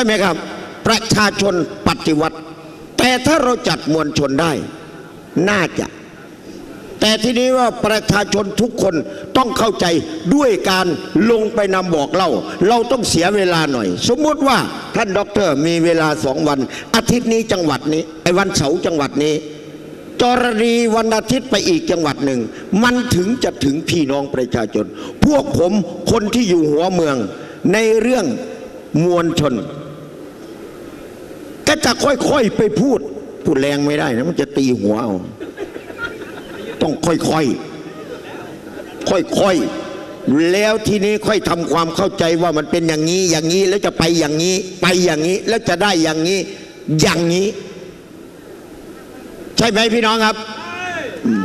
ช่ไหมครับ ประชาชนปฏิวัติ แต่ถ้าเราจัดมวลชนได้ น่าจะ แต่ทีนี้ว่าประชาชนทุกคนต้องเข้าใจด้วยการลงไปนำบอกเล่า เราต้องเสียเวลาหน่อย สมมติว่าท่านด็อกเตอร์มีเวลาสองวัน อาทิตย์นี้จังหวัดนี้ ไอ้วันเสาร์จังหวัดนี้จรณีวันอาทิตย์ไปอีกจังหวัดหนึ่ง มันถึงจะถึงพี่น้องประชาชน พวกผมคนที่อยู่หัวเมืองในเรื่องมวลชน ก็จะค่อยๆไปพูด พูดแรงไม่ได้นะมันจะตีหัวเอาต้องค่อยๆค่อยๆแล้วทีนี้ค่อยทำความเข้าใจว่ามันเป็นอย่างนี้อย่างนี้แล้วจะไปอย่างนี้ ไปอย่างนี้แล้วจะได้อย่างนี้ อย่างนี้ ใช่ไหมพี่น้องครับ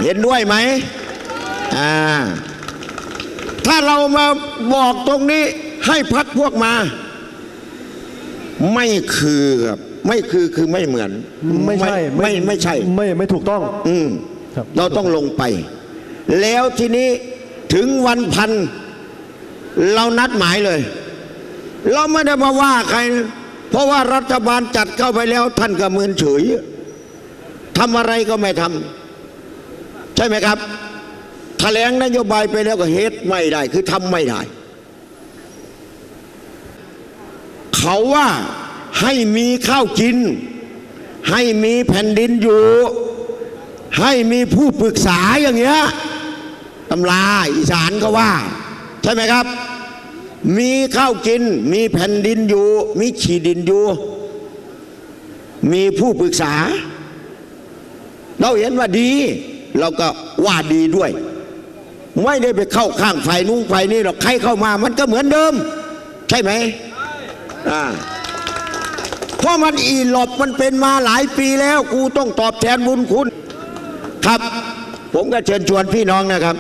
เห็นด้วยไหมอ่าถ้าเรามาบอกตรงนี้ให้พักพวกมา ไม่คือครับ ไม่คือคือไม่เหมือนไม่ใช่ไม่ไม่ใช่ ไม่ไม่ถูกต้อง อืมครับเราต้องลงไป แล้วทีนี้ถึงวันพัน เรานัดหมายเลย เราไม่ได้มาว่าใครนะเพราะว่ารัฐบาลจัดเข้าไปแล้ว ท่านก็เมินเฉยทำอะไรก็ไม่ทำใช่ไหมครับแถลงนโยบายไปแล้วก็เฮ็ดไม่ได้ คือทำไม่ได้ เขาว่า ให้มีข้าวกิน ให้มีแผ่นดินอยู่ ให้มีผู้ปรึกษาอย่างเงี้ยตำราอีสานก็ว่า ใช่ไหมครับ มีข้าวกิน มีแผ่นดินอยู่ มีฉีดินอยู่ มีผู้ปรึกษา เราเห็นว่าดี เราก็ว่าดีด้วย ไม่ได้ไปเข้าข้างฝ่ายนู้นฝ่ายนี้หรอกใครเข้ามามันก็เหมือนเดิม ใช่ไหมอ่า เพราะมันอีหลบมันเป็นมาหลายปีแล้วกูต้องตอบแทนบุญคุณ ครับ ผมก็เชิญชวนพี่น้องนะครับ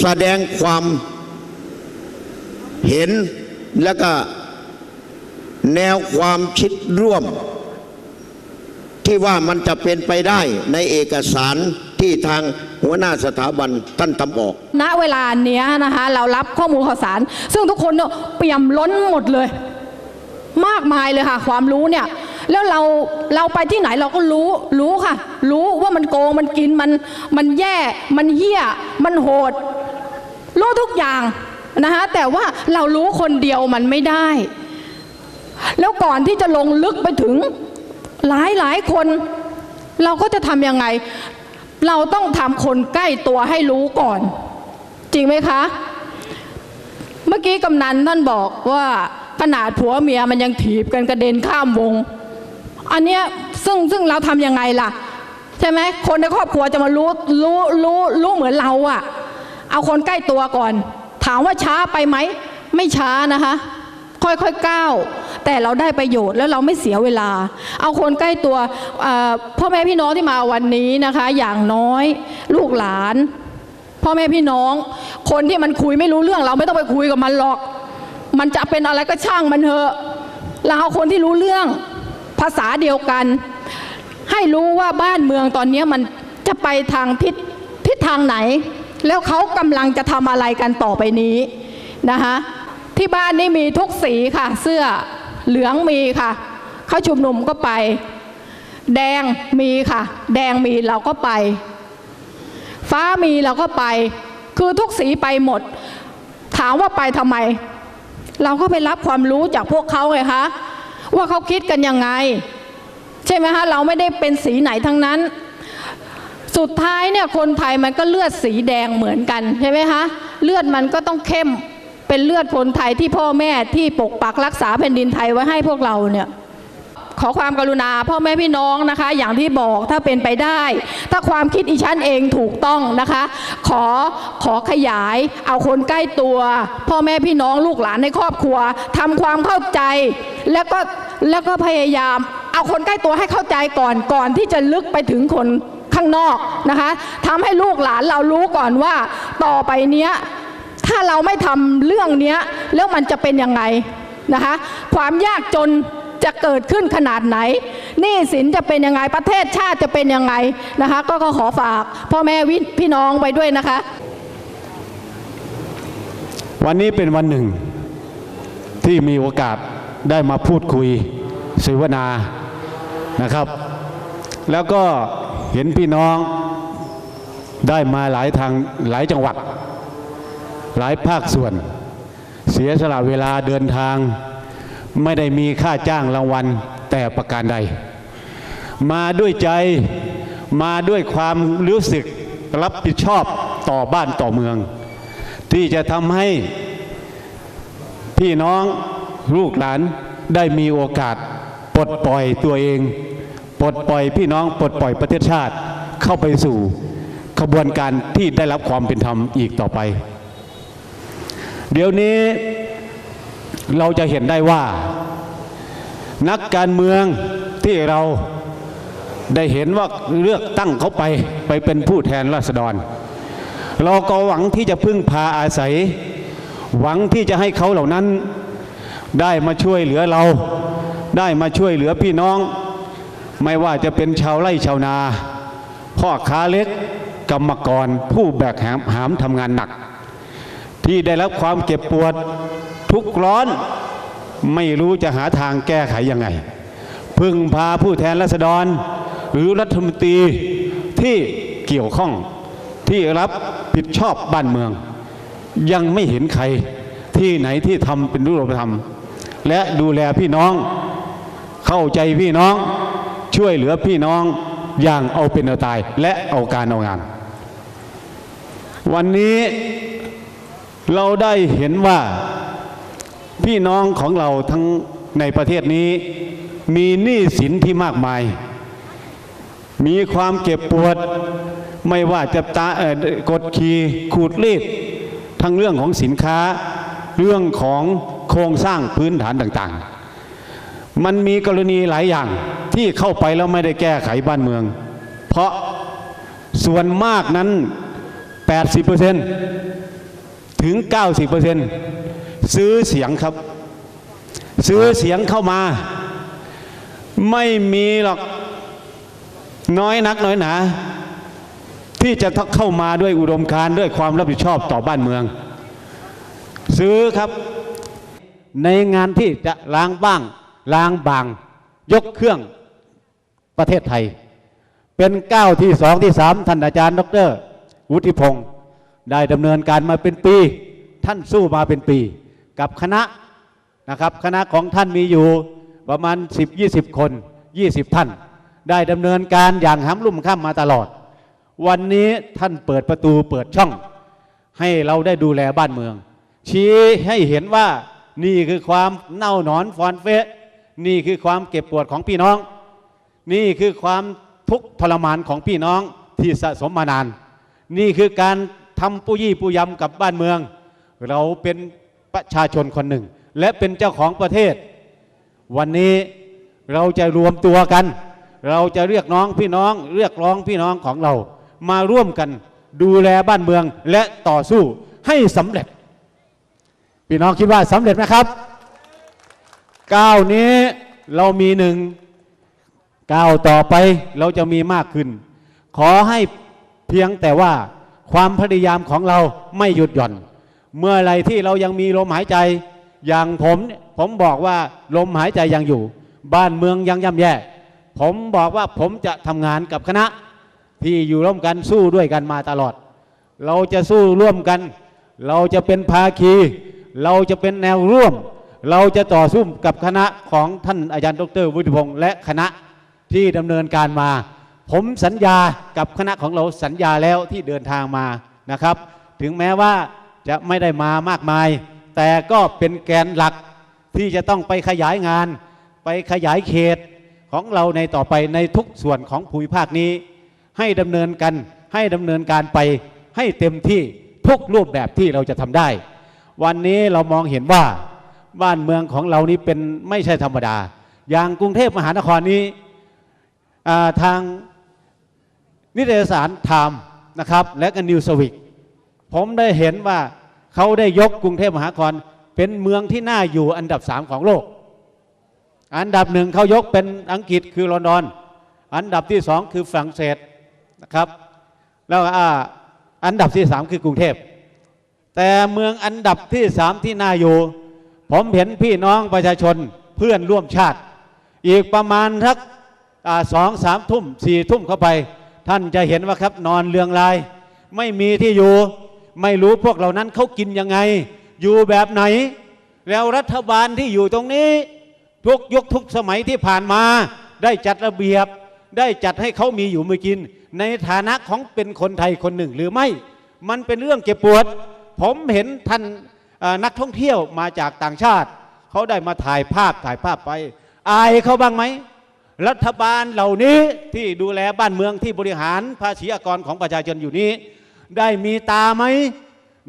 แสดงความเห็นแล้วก็แนวความคิดร่วม ที่ว่ามันจะเป็นไปได้ในเอกสารที่ทางหัวหน้าสถาบันท่านทำออก ณ เวลาเนี้ยนะคะ เรารับข้อมูลข่าวสาร ซึ่งทุกคนเนี่ยเปี่ยมล้นหมดเลย มากมายเลยค่ะ ความรู้เนี่ย แล้วเราเราไปที่ไหนเราก็รู้รู้ค่ะ รู้ว่ามันโกงมันกินมันมันแย่มันเหี้ย มันโหด รู้ทุกอย่างนะคะแต่ว่าเรารู้คนเดียวมันไม่ได้ แล้วก่อนที่จะลงลึกไปถึงหลายหลายคน เราก็จะทำยังไง เราต้องทำคนใกล้ตัวให้รู้ก่อน จริงไหมคะ เมื่อกี้กำนันท่านบอกว่า ขนาดผัวเมียมันยังถีบกันกระเด็นข้ามวง อันเนี้ยซึ่งซึ่งเราทำยังไงล่ะ ใช่ไหมคนในครอบครัวจะมารู้รู้รู้รู้เหมือนเราอะเอาคนใกล้ตัวก่อน ถามว่าช้าไปไหม ไม่ช้านะคะ ค่อยๆก้าวแต่เราได้ประโยชน์แล้วเราไม่เสียเวลา เอาคนใกล้ตัวพ่อแม่พี่น้องที่มาวันนี้นะคะ อย่างน้อยลูกหลาน พ่อแม่พี่น้อง คนที่มันคุยไม่รู้เรื่องเราไม่ต้องไปคุยกับมันหรอก มันจะเป็นอะไรก็ช่างมันเถอะ เราเอาคนที่รู้เรื่องภาษาเดียวกัน ให้รู้ว่าบ้านเมืองตอนนี้มันจะไปทางทิศทิศทางไหน แล้วเขากำลังจะทำอะไรกันต่อไปนี้นะคะที่บ้านนี่มีทุกสีค่ะ เสื้อเหลืองมีค่ะเขาชุมนุมก็ไป แดงมีค่ะ แดงมีเราก็ไป ฟ้ามีเราก็ไป คือทุกสีไปหมด ถามว่าไปทำไม เราก็ไปรับความรู้จากพวกเขาไงคะว่าเขาคิดกันยังไง ใช่ไหมคะเราไม่ได้เป็นสีไหนทั้งนั้น สุดท้ายเนี่ยคนไทยมันก็เลือดสีแดงเหมือนกันใช่ไหมคะเลือดมันก็ต้องเข้มเป็นเลือดคนไทยที่พ่อแม่ที่ปกปักรักษาแผ่นดินไทยไว้ให้พวกเราเนี่ย ขอความกรุณาพ่อแม่พี่น้องนะคะ อย่างที่บอกถ้าเป็นไปได้ ถ้าความคิดอีชั้นเองถูกต้องนะคะ ขอขอขยายเอาคนใกล้ตัว พ่อแม่พี่น้องลูกหลานในครอบครัวทำความเข้าใจ แล้วก็แล้วก็พยายามเอาคนใกล้ตัวให้เข้าใจก่อนก่อนที่จะลึกไปถึงคนข้างนอกนะคะทำให้ลูกหลานเรารู้ก่อนว่าต่อไปเนี้ยถ้าเราไม่ทำเรื่องเนี้ยแล้วมันจะเป็นยังไงนะคะ ความยากจน จะเกิดขึ้นขนาดไหนหนี้สินจะเป็นยังไงประเทศชาติจะเป็นยังไงนะคะ ก็ขอฝากพ่อแม่วิพี่น้องไปด้วยนะคะ วันนี้เป็นวันหนึ่งที่มีโอกาสได้มาพูดคุยเสวนานะครับ แล้วก็เห็นพี่น้องได้มาหลายทางหลายจังหวัด หลายภาคส่วน เสียสละเวลาเดินทาง ไม่ได้มีค่าจ้างรางวัลแต่ประการใด มาด้วยใจมาด้วยความรู้สึกรับผิดชอบต่อบ้านต่อเมือง ที่จะทำให้พี่น้องลูกหลานได้มีโอกาสปลดปล่อยตัวเอง ปลดปล่อยพี่น้องปลดปล่อยประเทศชาติเข้าไปสู่ขบวนการที่ได้รับความเป็นธรรมอีกต่อไป เดี๋ยวนี้ เราจะเห็นได้ว่า นักการเมืองที่เราได้เห็นว่าเลือกตั้งเขาไปไปเป็นผู้แทนราษฎร เราก็หวังที่จะพึ่งพาอาศัย หวังที่จะให้เขาเหล่านั้น ได้มาช่วยเหลือเรา ได้มาช่วยเหลือพี่น้อง ไม่ว่าจะเป็นชาวไร่ชาวนา พ่อค้าเล็กกรรมกรผู้แบกหามทำงานหนัก ที่ได้รับความเจ็บปวดทุกข์ร้อน ไม่รู้จะหาทางแก้ไขยังไง พึ่งพาผู้แทนราษฎร หรือรัฐมนตรีที่เกี่ยวข้องที่รับผิดชอบบ้านเมือง ยังไม่เห็นใครที่ไหนที่ทำเป็นรูปธรรม และดูแลพี่น้อง เข้าใจพี่น้องช่วยเหลือพี่น้องอย่างเอาเป็นเอาตายและเอาการเอางาน วันนี้ เราได้เห็นว่าพี่น้องของเราทั้งในประเทศนี้ มีหนี้สินที่มากมาย มีความเจ็บปวด ไม่ว่าจะตาเอ่อกดขี่ขูดรีดทั้งเรื่องของสินค้า เรื่องของโครงสร้างพื้นฐานต่างๆ มันมีกรณีหลายอย่างที่เข้าไปแล้วไม่ได้แก้ไขบ้านเมือง เพราะส่วนมากนั้น 80% ถึง 90%ซื้อเสียงครับ ซื้อเสียงเข้ามา ไม่มีหรอกน้อยนักน้อยหนา ที่จะเข้ามาด้วยอุดมการด้วยความรับผิดชอบต่อบ้านเมือง ซื้อครับ ในงานที่จะล้างบ้างล้างบาง ยกเครื่องประเทศไทย เป็นก้าวที่สองที่สามท่านอาจารย์ ดรวุฒิพงศ์ ได้ดำเนินการมาเป็นปี ท่านสู้มาเป็นปี กับคณะนะครับคณะของท่านมีอยู่ประมาณ 10-20 คน 20 ท่าน ได้ดำเนินการอย่างห้ำลุ่มข้ามมาตลอด วันนี้ท่านเปิดประตูเปิดช่อง ให้เราได้ดูแลบ้านเมือง ชี้ให้เห็นว่านี่คือความเน่าหนอนฟอนเฟะนี่คือความเก็บปวดของพี่น้อง นี่คือความทุกข์ทรมานของพี่น้องที่สะสมมานาน นี่คือการ ทำปุยี่ปุยำกับบ้านเมือง เราเป็นประชาชนคนหนึ่ง และเป็นเจ้าของประเทศ วันนี้เราจะรวมตัวกัน เราจะเรียกน้องพี่น้องเรียกร้องพี่น้องของเรา มาร่วมกันดูแลบ้านเมืองและต่อสู้ให้สำเร็จ พี่น้องคิดว่าสำเร็จไหมครับก้าวนี้เรามีหนึ่งก้าวต่อไปเราจะมีมากขึ้น ขอให้เพียงแต่ว่า ความพยายามของเราไม่หยุดหย่อน เมื่อไรที่เรายังมีลมหายใจ อย่างผมผมบอกว่าลมหายใจยังอยู่ บ้านเมืองยังย่ำแย่ ผมบอกว่าผมจะทำงานกับคณะ ที่อยู่ร่วมกันสู้ด้วยกันมาตลอด เราจะสู้ร่วมกัน เราจะเป็นภาคี เราจะเป็นแนวร่วม เราจะต่อสู้กับคณะของท่านอาจารย์ดรวุฒิพงศ์และคณะที่ดำเนินการมา ผมสัญญากับคณะของเราสัญญาแล้วที่เดินทางมานะครับ ถึงแม้ว่าจะไม่ได้มามากมาย แต่ก็เป็นแกนหลักที่จะต้องไปขยายงาน ไปขยายเขตของเราในต่อไปในทุกส่วนของภูมิภาคนี้ ให้ดำเนินกันให้ดำเนินการไปให้เต็มที่ทุกรูปแบบที่เราจะทำได้ วันนี้เรามองเห็นว่าบ้านเมืองของเรานี้เป็นไม่ใช่ธรรมดา อย่างกรุงเทพมหานครนี้ทาง นิตยสารไทม์นะครับและก็นิวสวิกผมได้เห็นว่าเขาได้ยกกรุงเทพมหานครเป็นเมืองที่น่าอยู่อันดับสามของโลก อันดับหนึ่งเขายกเป็นอังกฤษคือลอนดอน อันดับที่สองคือฝรั่งเศสนะครับ แล้วอ,อันดับที่สามคือกรุงเทพ แต่เมืองอันดับที่สามที่น่าอยู่ ผมเห็นพี่น้องประชาชนเพื่อนร่วมชาติ อีกประมาณทักสองสามทุ่มสี่ทุ่มเข้าไป ท่านจะเห็นว่าครับนอนเรืองราย ไม่มีที่อยู่ ไม่รู้พวกเหล่านั้นเขากินยังไง อยู่แบบไหน แล้วรัฐบาลที่อยู่ตรงนี้ ทุกยุคทุกสมัยที่ผ่านมา ได้จัดระเบียบ ได้จัดให้เขามีอยู่มีกิน ในฐานะของเป็นคนไทยคนหนึ่งหรือไม่ มันเป็นเรื่องเจ็บปวด ผมเห็นท่านนักท่องเที่ยวมาจากต่างชาติ เขาได้มาถ่ายภาพถ่ายภาพไป อายเขาบ้างไหม รัฐบาลเหล่านี้ที่ดูแลบ้านเมืองที่บริหารภาษีอากรของประชาชนอยู่นี้ ได้มีตาไหม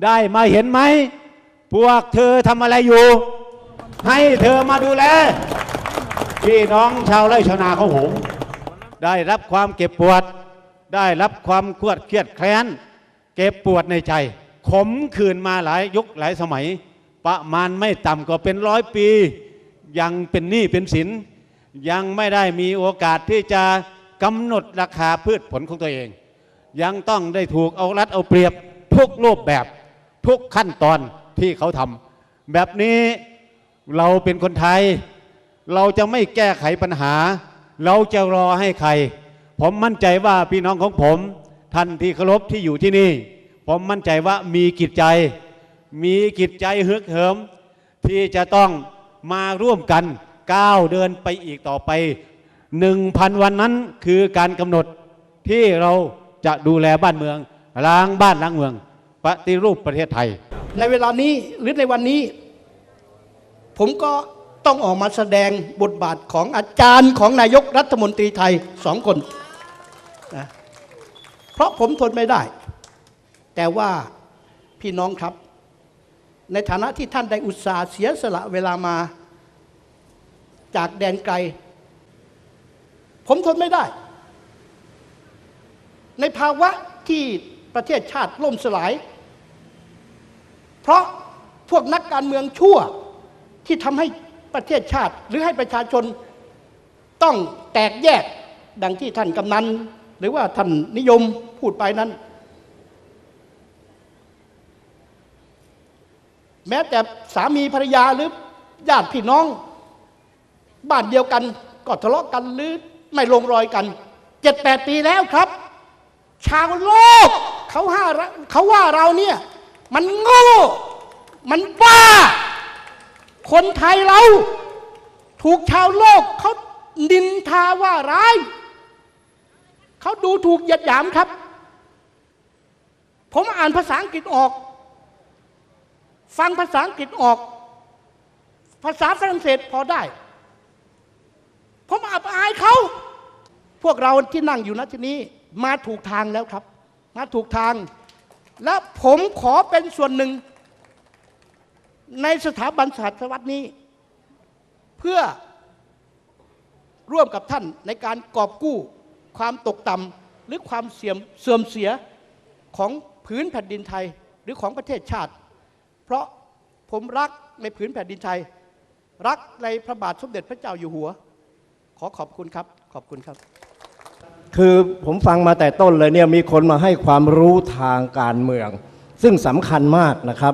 ได้มาเห็นไหม พวกเธอทำอะไรอยู่ ให้เธอมาดูแล พี่น้องชาวไร่ชาวนาเขาหงได้รับความเก็บปวด ได้รับความเครียดเครียดแค้น เก็บปวดในใจ ขมคืนมาหลายยุคหลายสมัย ประมาณไม่ต่ำกว่าเป็นร้อยปี ยังเป็นหนี้เป็นสิน ยังไม่ได้มีโอกาสที่จะกำหนดราคาพืชผลของตัวเอง ยังต้องได้ถูกเอารัดเอาเปรียบทุกรูปแบบทุกขั้นตอนที่เขาทำแบบนี้เราเป็นคนไทย เราจะไม่แก้ไขปัญหา เราจะรอให้ใคร ผมมั่นใจว่าพี่น้องของผม ท่านที่เคารพที่อยู่ที่นี่ ผมมั่นใจว่ามีกิจใจ มีกิจใจฮึกเหิม ที่จะต้องมาร่วมกัน ก้าวเดินไปอีกต่อไปหนึ่งพันวันนั้นคือการกำหนดที่เราจะดูแลบ้านเมือง ล้างบ้านล้างเมือง ปฏิรูปประเทศไทย ในเวลานี้หรือในวันนี้ ผมก็ต้องออกมาแสดงบทบาทของอาจารย์ของนายกรัฐมนตรีไทยสองคนนะเพราะผมทนไม่ได้ แต่ว่าพี่น้องครับ ในฐานะที่ท่านได้อุตส่าห์เสียสละเวลามา จากแดนไกล ผมทนไม่ได้ ในภาวะที่ประเทศชาติล่มสลาย เพราะพวกนักการเมืองชั่วที่ทำให้ประเทศชาติหรือให้ประชาชนต้องแตกแยกดังที่ท่านกำนันหรือว่าท่านนิยมพูดไปนั้น แม้แต่สามีภรรยาหรือญาติพี่น้อง บ้านเดียวกันก็ทะเลาะกันหรือไม่ลงรอยกันเจ็ดแปดปีแล้วครับ ชาวโลกเขาห้าเราเขาว่าเราเนี่ย มันโง่ มันบ้า คนไทยเรา ถูกชาวโลกเขาดินทาว่าร้ายเขาดูถูกเหยียดหยามครับ ผมอ่านภาษาอังกฤษออก ฟังภาษาอังกฤษออก ภาษาฝรั่งเศสพอได้ ผมอับอายเขา พวกเราที่นั่งอยู่ณที่นี้ มาถูกทางแล้วครับ มาถูกทาง และผมขอเป็นส่วนหนึ่ง ในสถาบันศาสตร์วัดนี้ เพื่อร่วมกับท่านในการกอบกู้ความตกต่ำหรือความเสื่อมเสื่อมเสียของผืนแผ่นดินไทยหรือของประเทศชาติ เพราะผมรักในผืนแผ่นดินไทย รักในพระบาทสมเด็จพระเจ้าอยู่หัว อขอบคุณครับ ขอบคุณครับ คือผมฟังมาแต่ต้นเลยเนี่ยมีคนมาให้ความรู้ทางการเมือง ซึ่งสำคัญมากนะครับ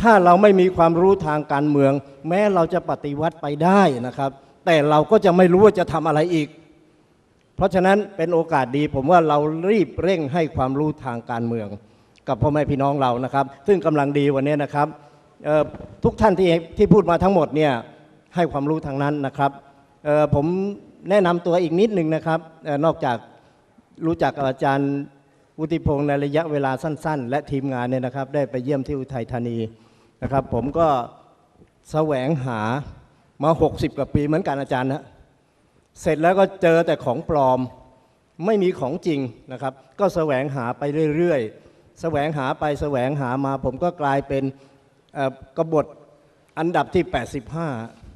ถ้าเราไม่มีความรู้ทางการเมือง แม้เราจะปฏิวัติไปได้นะครับ แต่เราก็จะไม่รู้ว่าจะทำอะไรอีก เพราะฉะนั้นเป็นโอกาสดี ผมว่าเรารีบเร่งให้ความรู้ทางการเมือง กับพ่อแม่พี่น้องเรานะครับ ซึ่งกำลังดีวันนี้นะครับทุกท่านที่ที่พูดมาทั้งหมดเนี่ยให้ความรู้ทางนั้นนะครับ ผมแนะนำตัวอีกนิดหนึ่งนะครับออนอกจากรู้จักอาจารย์วุฒิพงศ์ในระยะเวลาสั้น ๆ และทีมงานเนี่ยนะครับ ได้ไปเยี่ยมที่อุทัยธานีนะครับ ผมก็แสวงหามา 60 กว่าปีเหมือนกันอาจารย์นะเสร็จแล้วก็เจอแต่ของปลอมไม่มีของจริงนะครับ ก็แสวงหาไปเรื่อยๆ แสวงหาไปแสวงหามา ผมก็กลายเป็นเอ่อกบฏอันดับที่ 85